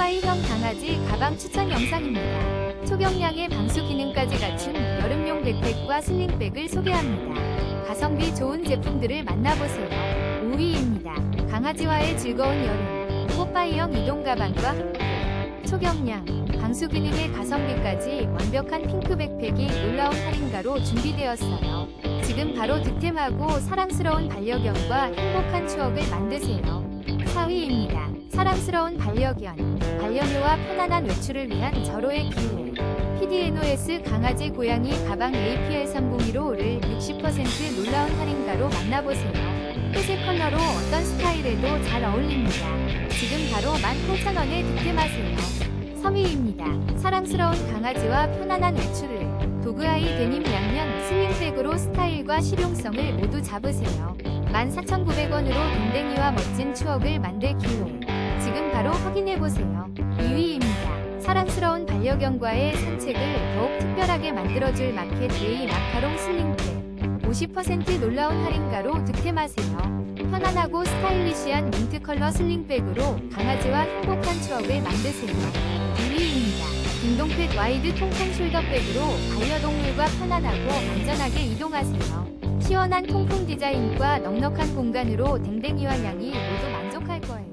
뽀빠이형 강아지 가방 추천 영상입니다. 초경량의 방수 기능까지 갖춘 여름용 백팩과 슬링백을 소개합니다. 가성비 좋은 제품들을 만나보세요. 5위입니다. 강아지와의 즐거운 여름 뽀빠이형 이동 가방과 초경량 방수 기능의 가성비까지 완벽한 핑크 백팩이 놀라운 할인가로 준비되었어요. 지금 바로 득템하고 사랑스러운 반려견과 행복한 추억을 만드세요. 4위입니다. 사랑스러운 반려견, 반려묘와 편안한 외출을 위한 절호의 기회. PDNOS 강아지 고양이 가방 APL301호를 60% 놀라운 할인가로 만나보세요. 회색 컬러로 어떤 스타일에도 잘 어울립니다. 지금 바로 18,000원에 득템하세요. 3위입니다. 사랑스러운 강아지와 편안한 외출을 도그아이 데님 양면 슬링백으로 스타일과 실용성을 모두 잡으세요. 14,900원으로 댕댕이와 멋진 추억을 만들 기회. 지금 바로 확인해보세요. 2위입니다. 사랑스러운 반려견과의 산책을 더욱 특별하게 만들어줄 마켓 데이 마카롱 슬링백. 50% 놀라운 할인가로 득템하세요. 편안하고 스타일리시한 민트 컬러 슬링백으로 강아지와 행복한 추억을 만드세요. 1위입니다. 딩동펫 와이드 통풍 숄더백으로 반려동물과 편안하고 안전하게 이동하세요. 시원한 통풍 디자인과 넉넉한 공간으로 댕댕이와 양이 모두 만족할 거예요.